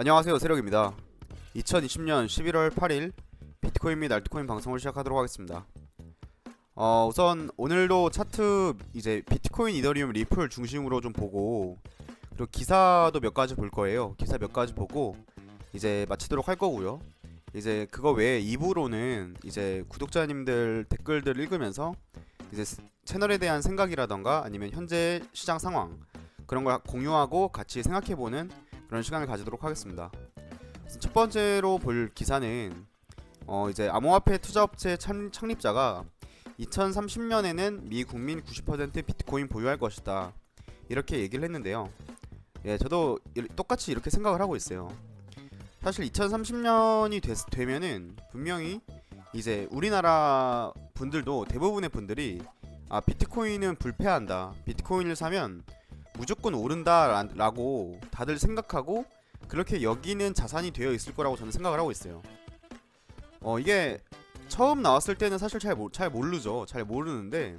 안녕하세요 세력입니다. 2020년 11월 8일 비트코인 및 알트코인 방송을 시작하도록 하겠습니다. 어, 우선 오늘도 차트 이제 비트코인 이더리움 리플 중심으로 좀 보고 그리고 기사도 몇 가지 볼 거예요. 기사 몇 가지 보고 이제 마치도록 할 거고요. 이제 그거 외에 2부로는 이제 구독자님들 댓글들 읽으면서 이제 스- 채널에 대한 생각이라던가 아니면 현재 시장 상황 그런 걸 공유하고 같이 생각해보는 그런 시간을 가지도록 하겠습니다. 첫 번째로 볼 기사는 어 이제 암호화폐 투자업체 창, 창립자가 2030년에는 미 국민 90% 비트코인 보유할 것이다. 이렇게 얘기를 했는데요. 예, 저도 이- 똑같이 이렇게 생각을 하고 있어요. 사실 2030년이 됐, 되면은 분명히 이제 우리나라 분들도 대부분의 분들이 아 비트코인은 불패한다. 비트코인을 사면 무조건 오른다라고 다들 생각하고 그렇게 여기는 자산이 되어 있을 거라고 저는 생각을 하고 있어요. 어 이게 처음 나왔을 때는 사실 잘, 모, 잘 모르죠. 잘 모르는데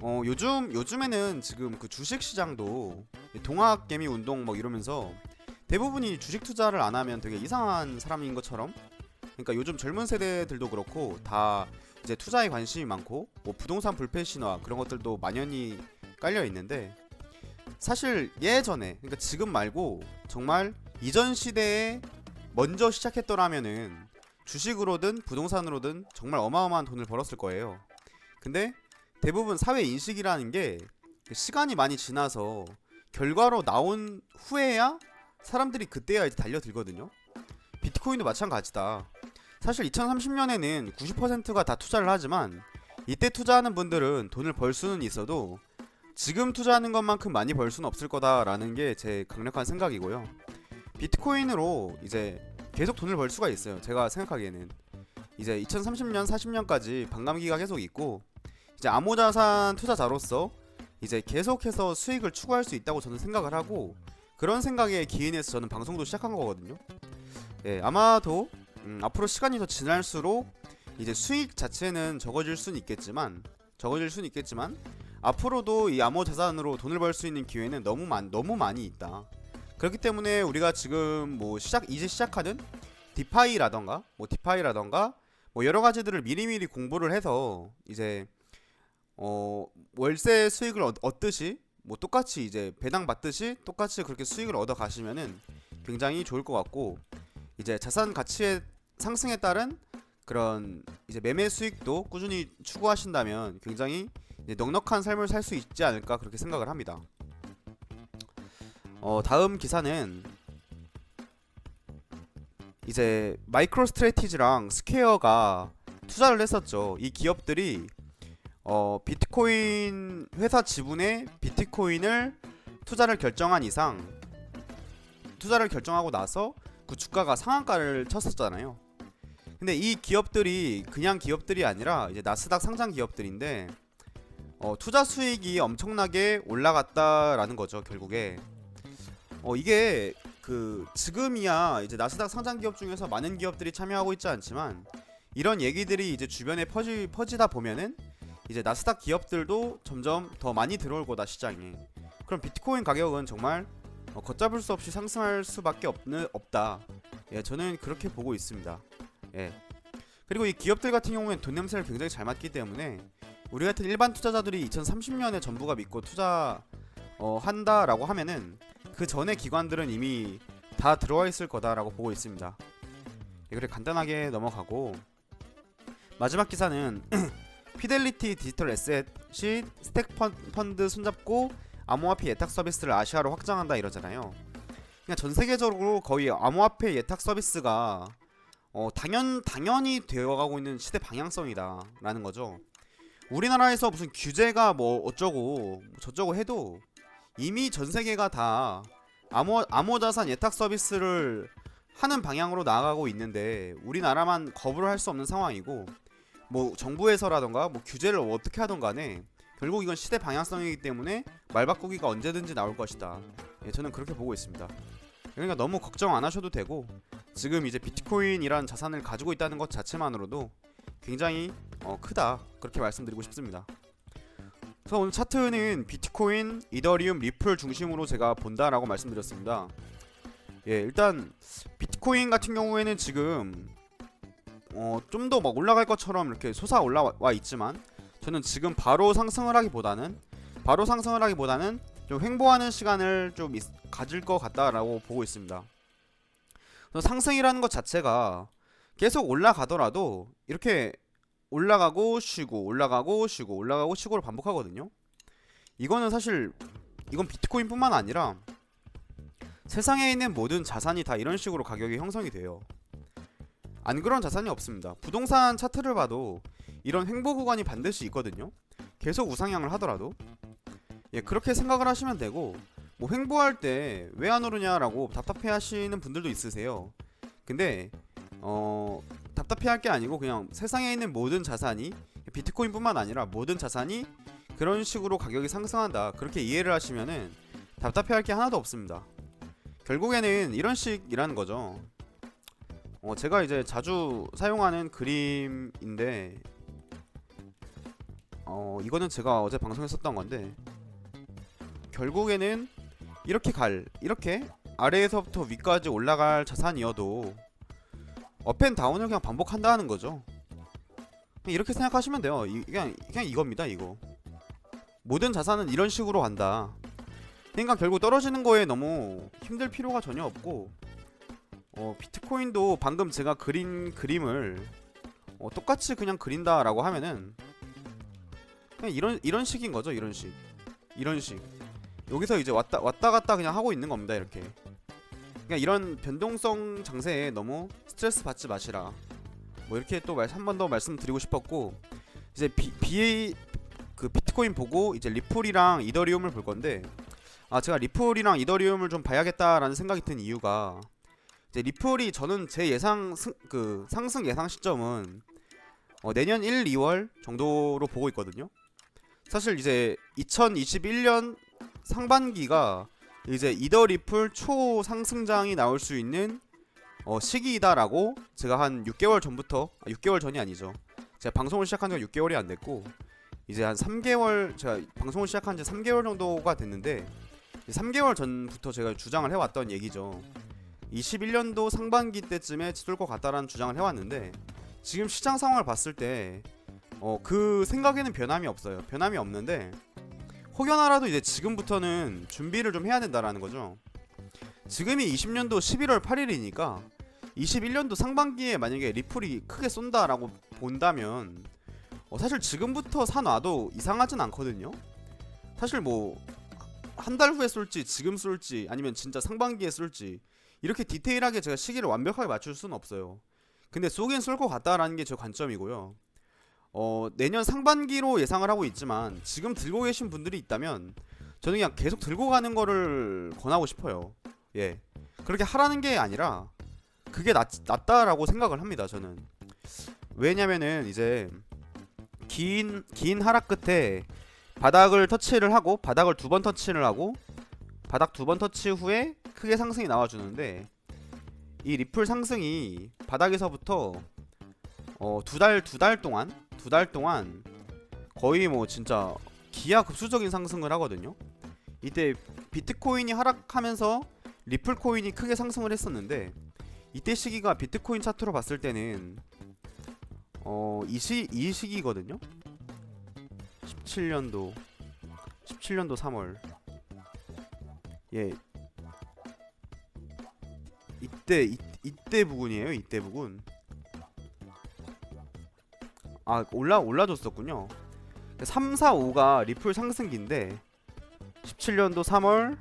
어 요즘 요즘에는 지금 그 주식 시장도 동학 개미 운동 뭐 이러면서 대부분이 주식 투자를 안 하면 되게 이상한 사람인 것처럼 그러니까 요즘 젊은 세대들도 그렇고 다 이제 투자에 관심이 많고 뭐 부동산 불패 신화 그런 것들도 만연히 깔려 있는데 사실 예전에 그러니까 지금 말고 정말 이전 시대에 먼저 시작했더라면은 주식으로든 부동산으로든 정말 어마어마한 돈을 벌었을 거예요. 근데 대부분 사회 인식이라는 게 시간이 많이 지나서 결과로 나온 후에야 사람들이 그때야 이제 달려들거든요. 비트코인도 마찬가지다. 사실 2030년에는 90%가 다 투자를 하지만 이때 투자하는 분들은 돈을 벌 수는 있어도 지금 투자하는 것만큼 많이 벌 수는 없을 거다라는 게 제 강력한 생각이고요. 비트코인으로 이제 계속 돈을 벌 수가 있어요. 제가 생각하기에는 이제 2030년, 40년까지 반감기가 계속 있고 이제 암호자산 투자자로서 이제 계속해서 수익을 추구할 수 있다고 저는 생각을 하고 그런 생각에 기인해서 저는 방송도 시작한 거거든요. 예, 아마도 음, 앞으로 시간이 더 지날수록 이제 수익 자체는 적어질 수는 있겠지만 적어질 수는 있겠지만 앞으로도 이 암호 자산으로 돈을 벌 수 있는 기회는 너무 많 너무 많이 있다. 그렇기 때문에 우리가 지금 뭐 시작 이제 시작하는 디파이라던가 뭐 디파이라던가 뭐 여러 가지들을 미리미리 공부를 해서 이제 어 월세 수익을 얻, 얻듯이 뭐 똑같이 이제 배당 받듯이 똑같이 그렇게 수익을 얻어 가시면은 굉장히 좋을 것 같고 이제 자산 가치의 상승에 따른 그런 이제 매매 수익도 꾸준히 추구하신다면 굉장히 넉넉한 삶을 살 수 있지 않을까 그렇게 생각을 합니다. 어 다음 기사는 이제 마이크로 스트레티지랑 스퀘어가 투자를 했었죠. 이 기업들이 어 비트코인 회사 지분에 비트코인을 투자를 결정한 이상 투자를 결정하고 나서 그 주가가 상한가를 쳤었잖아요. 근데 이 기업들이 그냥 기업들이 아니라 이제 나스닥 상장 기업들인데 어, 투자 수익이 엄청나게 올라갔다라는 거죠 결국에. 어 이게 그 지금이야 이제 나스닥 상장 기업 중에서 많은 기업들이 참여하고 있지 않지만 이런 얘기들이 이제 주변에 퍼지 퍼지다 보면은 이제 나스닥 기업들도 점점 더 많이 들어올 거다 시장에. 그럼 비트코인 가격은 정말 어, 걷잡을 수 없이 상승할 수밖에 없는 없다. 예 저는 그렇게 보고 있습니다. 예. 그리고 이 기업들 같은 경우에는 돈 냄새를 굉장히 잘 맡기 때문에 우리 같은 일반 투자자들이 2030년에 전부가 믿고 투자 어, 한다라고 하면은 그 전에 기관들은 이미 다 들어와 있을 거다라고 보고 있습니다. 예, 그래 간단하게 넘어가고 마지막 기사는 피델리티 디지털 에셋이 스택 펀- 펀드 손잡고 암호화폐 예탁 서비스를 아시아로 확장한다 이러잖아요. 그냥 전 세계적으로 거의 암호화폐 예탁 서비스가 어, 당연 당연히 되어가고 있는 시대 방향성이다라는 거죠. 우리나라에서 무슨 규제가 뭐 어쩌고 저쩌고 해도 이미 전 세계가 다 암호 암호 자산 예탁 서비스를 하는 방향으로 나아가고 있는데 우리나라만 거부를 할 수 없는 상황이고 뭐 정부에서라던가 뭐 규제를 어떻게 하던 간에 결국 이건 시대 방향성이기 때문에 말 바꾸기가 언제든지 나올 것이다. 예, 저는 그렇게 보고 있습니다. 그러니까 너무 걱정 안 하셔도 되고 지금 이제 비트코인이란 자산을 가지고 있다는 것 자체만으로도 굉장히 어, 크다 그렇게 말씀드리고 싶습니다. 그래서 오늘 차트는 비트코인, 이더리움, 리플 중심으로 제가 본다라고 말씀드렸습니다. 예, 일단 비트코인 같은 경우에는 지금 어, 좀 더 막 올라갈 것처럼 이렇게 솟아 올라와 있지만 저는 지금 바로 상승을 하기보다는 바로 상승을 하기보다는 좀 횡보하는 시간을 좀 있- 가질 것 같다라고 보고 있습니다. 상승이라는 것 자체가 계속 올라가더라도 이렇게 올라가고 쉬고 올라가고 쉬고 올라가고 쉬고를 반복하거든요. 이거는 사실 이건 비트코인뿐만 아니라 세상에 있는 모든 자산이 다 이런 식으로 가격이 형성이 돼요. 안 그런 자산이 없습니다. 부동산 차트를 봐도 이런 횡보 구간이 반드시 있거든요. 계속 우상향을 하더라도 예 그렇게 생각을 하시면 되고 뭐 횡보할 때 왜 안 오르냐라고 답답해 하시는 분들도 있으세요. 근데 어 답답해할 게 아니고 그냥 세상에 있는 모든 자산이 비트코인뿐만 아니라 모든 자산이 그런 식으로 가격이 상승한다 그렇게 이해를 하시면은 답답해할 게 하나도 없습니다. 결국에는 이런 식이라는 거죠. 어, 제가 이제 자주 사용하는 그림인데, 어, 이거는 제가 어제 방송에 썼던 건데, 결국에는 이렇게 갈, 이렇게 아래에서부터 위까지 올라갈 자산이어도 업앤다운을 그냥 반복한다는 거죠. 그냥 이렇게 생각하시면 돼요. 이, 그냥, 그냥 이겁니다, 이거. 모든 자산은 이런 식으로 간다. 그러니까 결국 떨어지는 거에 너무 힘들 필요가 전혀 없고 어, 비트코인도 방금 제가 그린 그림을 어, 똑같이 그냥 그린다라고 하면은 그냥 이런 이런 식인 거죠 이런 식 이런 식 여기서 이제 왔다 왔다 갔다 그냥 하고 있는 겁니다 이렇게 그냥 이런 변동성 장세에 너무 스트레스 받지 마시라 뭐 이렇게 또 한 번 더 말씀드리고 싶었고 이제 비, 비, 그 비트코인 보고 이제 리플이랑 이더리움을 볼 건데 아 제가 리플이랑 이더리움을 좀 봐야겠다라는 생각이 든 이유가 이제 리플이 저는 제 예상 승, 그 상승 예상 시점은 어, 내년 1, 2월 정도로 보고 있거든요. 사실 이제 2021년 상반기가 이제 이더 리플 초 상승장이 나올 수 있는 어, 시기이다라고 제가 한 6개월 전부터 아, 6개월 전이 아니죠. 제가 방송을 시작한 지가 6개월이 안 됐고 이제 한 3개월 제가 방송을 시작한 지 3개월 정도가 됐는데 3개월 전부터 제가 주장을 해왔던 얘기죠. 21년도 상반기 때쯤에 치돌 것 같다라는 주장을 해왔는데 지금 시장 상황을 봤을 때 어, 그 생각에는 변함이 없어요. 변함이 없는데 혹여나라도 이제 지금부터는 준비를 좀 해야 된다라는 거죠. 지금이 20년도 11월 8일이니까 21년도 상반기에 만약에 리플이 크게 쏜다라고 본다면 어, 사실 지금부터 사놔도 이상하진 않거든요. 사실 뭐 한 달 후에 쏠지 지금 쏠지 아니면 진짜 상반기에 쏠지 이렇게 디테일하게 제가 시기를 완벽하게 맞출 수는 없어요. 근데 쏘긴 쏠 것 같다라는 게 제 관점이고요. 어, 내년 상반기로 예상을 하고 있지만 지금 들고 계신 분들이 있다면 저는 그냥 계속 들고 가는 거를 권하고 싶어요. 예. 그렇게 하라는 게 아니라 그게 낫, 낫다라고 생각을 합니다. 저는. 왜냐면은 이제 긴, 긴 하락 끝에 바닥을 터치를 하고 바닥을 두 번 터치를 하고 바닥 두 번 터치 후에 크게 상승이 나와주는데 이 리플 상승이 바닥에서부터 어, 두 달 두 달 동안 두 달 동안 거의 뭐 진짜 기하급수적인 상승을 하거든요. 이때 비트코인이 하락하면서 리플 코인이 크게 상승을 했었는데 이때 시기가 비트코인 차트로 봤을 때는 어 이 시, 이 시기거든요. 17년도 17년도 3월 예 이때 이, 이때 부근이에요 이때 부근 아 올라 올라줬었군요 3, 4, 5가 리플 상승기인데 17년도 3월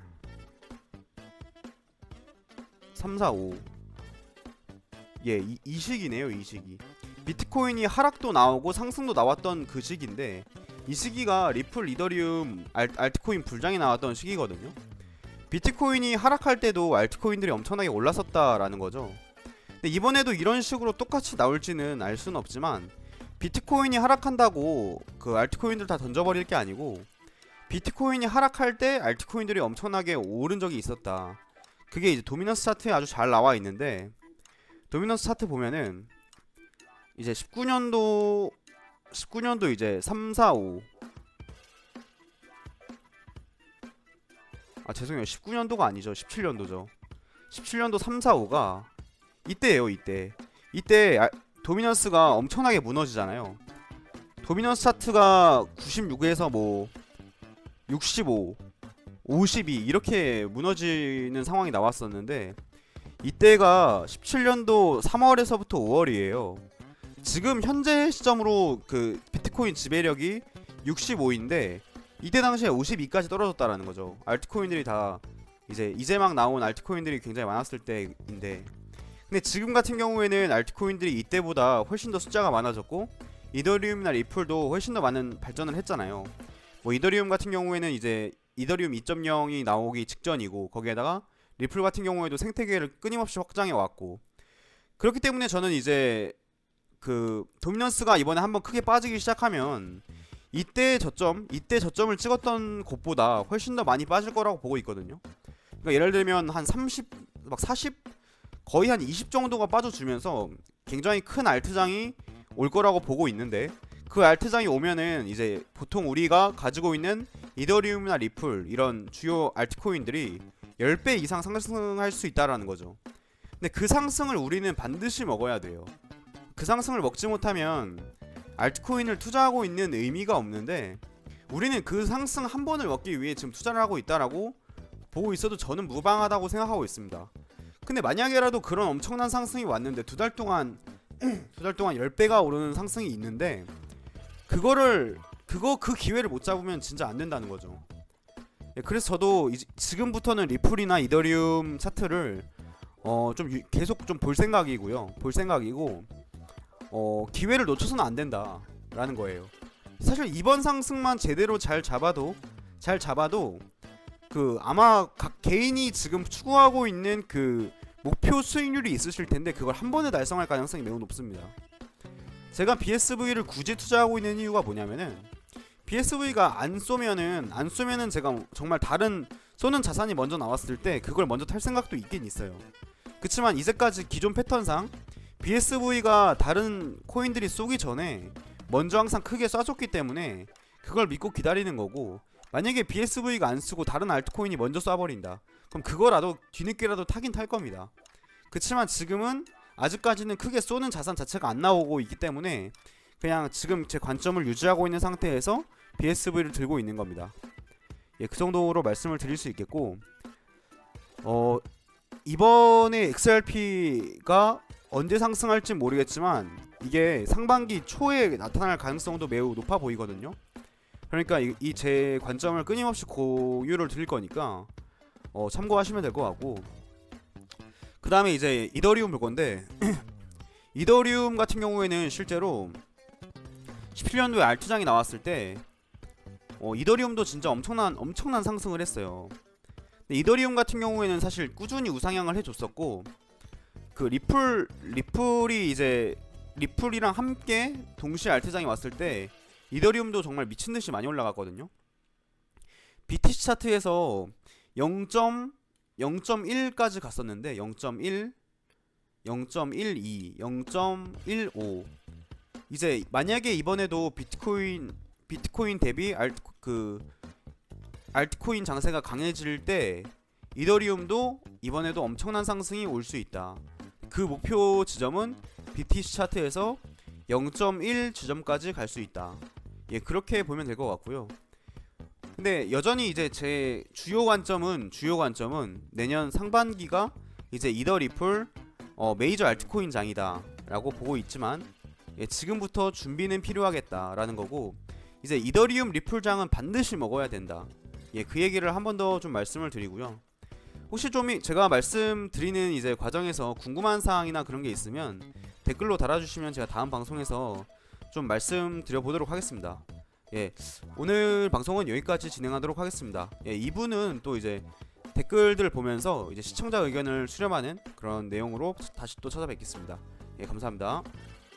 3, 4, 5 예, 이, 이 시기네요, 이 시기. 비트코인이 하락도 나오고 상승도 나왔던 그 시기인데 이 시기가 리플, 이더리움, 알, 알트코인 불장이 나왔던 시기거든요. 비트코인이 하락할 때도 알트코인들이 엄청나게 올랐었다라는 거죠. 근데 이번에도 이런 식으로 똑같이 나올지는 알 수는 없지만 비트코인이 하락한다고 그 알트코인들 다 던져버릴 게 아니고 비트코인이 하락할 때 알트코인들이 엄청나게 오른 적이 있었다. 그게 이제 도미넌스 차트에 아주 잘 나와 있는데 도미넌스 차트 보면은 이제 19년도 19년도 이제 3, 4, 5. 아 죄송해요. 19년도가 아니죠. 17년도죠. 17년도 3, 4, 5가 이때예요, 이때. 이때 아, 도미넌스가 엄청나게 무너지잖아요. 도미넌스 차트가 96에서 뭐 65, 52 이렇게 무너지는 상황이 나왔었는데 이때가 17년도 3월에서부터 5월이에요. 지금 현재 시점으로 그 비트코인 지배력이 65인데 이때 당시에 52까지 떨어졌다라는 거죠. 알트코인들이 다 이제 이제 막 나온 알트코인들이 굉장히 많았을 때인데 근데 지금 같은 경우에는 알트코인들이 이때보다 훨씬 더 숫자가 많아졌고 이더리움이나 리플도 훨씬 더 많은 발전을 했잖아요. 뭐 이더리움 같은 경우에는 이제 이더리움 2.0이 나오기 직전이고 거기에다가 리플 같은 경우에도 생태계를 끊임없이 확장해 왔고 그렇기 때문에 저는 이제 그 도미넌스가 이번에 한번 크게 빠지기 시작하면 이때 저점, 이때 저점을 찍었던 곳보다 훨씬 더 많이 빠질 거라고 보고 있거든요. 그러니까 예를 들면 한 30, 막 40, 거의 한 20 정도가 빠져주면서 굉장히 큰 알트장이 올 거라고 보고 있는데 그 알트장이 오면은 이제 보통 우리가 가지고 있는 이더리움이나 리플 이런 주요 알트코인들이 10배 이상 상승할 수 있다라는 거죠. 근데 그 상승을 우리는 반드시 먹어야 돼요. 그 상승을 먹지 못하면 알트코인을 투자하고 있는 의미가 없는데 우리는 그 상승 한 번을 먹기 위해 지금 투자를 하고 있다라고 보고 있어도 저는 무방하다고 생각하고 있습니다. 근데 만약에라도 그런 엄청난 상승이 왔는데 두 달 동안 두 달 동안 10배가 오르는 상승이 있는데 그거를 그거 그 기회를 못 잡으면 진짜 안 된다는 거죠. 예, 그래서 저도 이제 지금부터는 리플이나 이더리움 차트를 어 좀 계속 좀 볼 생각이고요. 볼 생각이고 어 기회를 놓쳐서는 안 된다라는 거예요. 사실 이번 상승만 제대로 잘 잡아도 잘 잡아도 그 아마 각 개인이 지금 추구하고 있는 그 목표 수익률이 있으실 텐데 그걸 한 번에 달성할 가능성이 매우 높습니다. 제가 BSV를 굳이 투자하고 있는 이유가 뭐냐면은 BSV가 안 쏘면은 안 쏘면은 제가 정말 다른 쏘는 자산이 먼저 나왔을 때 그걸 먼저 탈 생각도 있긴 있어요. 그렇지만 이제까지 기존 패턴상 BSV가 다른 코인들이 쏘기 전에 먼저 항상 크게 쏴줬기 때문에 그걸 믿고 기다리는 거고 만약에 BSV가 안 쓰고 다른 알트코인이 먼저 쏴버린다. 그럼 그거라도 뒤늦게라도 타긴 탈 겁니다. 그렇지만 지금은 아직까지는 크게 쏘는 자산 자체가 안 나오고 있기 때문에 그냥 지금 제 관점을 유지하고 있는 상태에서 BSV를 들고 있는 겁니다. 예, 그 정도로 말씀을 드릴 수 있겠고 어 이번에 XRP가 언제 상승할지 모르겠지만 이게 상반기 초에 나타날 가능성도 매우 높아 보이거든요. 그러니까 이 제 관점을 끊임없이 고유를 드릴 거니까 어, 참고하시면 될 것 같고 그 다음에 이제 이더리움 볼 건데 이더리움 같은 경우에는 실제로 17년도에 알트장이 나왔을 때 어, 이더리움도 진짜 엄청난 엄청난 상승을 했어요. 근데 이더리움 같은 경우에는 사실 꾸준히 우상향을 해줬었고 그 리플 리플이 이제 리플이랑 함께 동시에 알트장이 왔을 때 이더리움도 정말 미친 듯이 많이 올라갔거든요. BTC 차트에서 0.0.1까지 갔었는데 0.1, 0.12, 0.15 이제 만약에 이번에도 비트코인 비트코인 대비 알트 그 알트코인 장세가 강해질 때 이더리움도 이번에도 엄청난 상승이 올 수 있다. 그 목표 지점은 BTC 차트에서 0.1 지점까지 갈 수 있다. 예, 그렇게 보면 될 것 같고요. 근데 여전히 이제 제 주요 관점은 주요 관점은 내년 상반기가 이제 이더 리플 어, 메이저 알트코인 장이다라고 보고 있지만 예, 지금부터 준비는 필요하겠다라는 거고 이제 이더리움 리플 장은 반드시 먹어야 된다. 예, 그 얘기를 한 번 더 좀 말씀을 드리고요. 혹시 좀 이- 제가 말씀드리는 이제 과정에서 궁금한 사항이나 그런 게 있으면 댓글로 달아주시면 제가 다음 방송에서 좀 말씀드려 보도록 하겠습니다. 예, 오늘 방송은 여기까지 진행하도록 하겠습니다. 예, 2부는 또 이제 댓글들 보면서 이제 시청자 의견을 수렴하는 그런 내용으로 다시 또 찾아뵙겠습니다. 예, 감사합니다.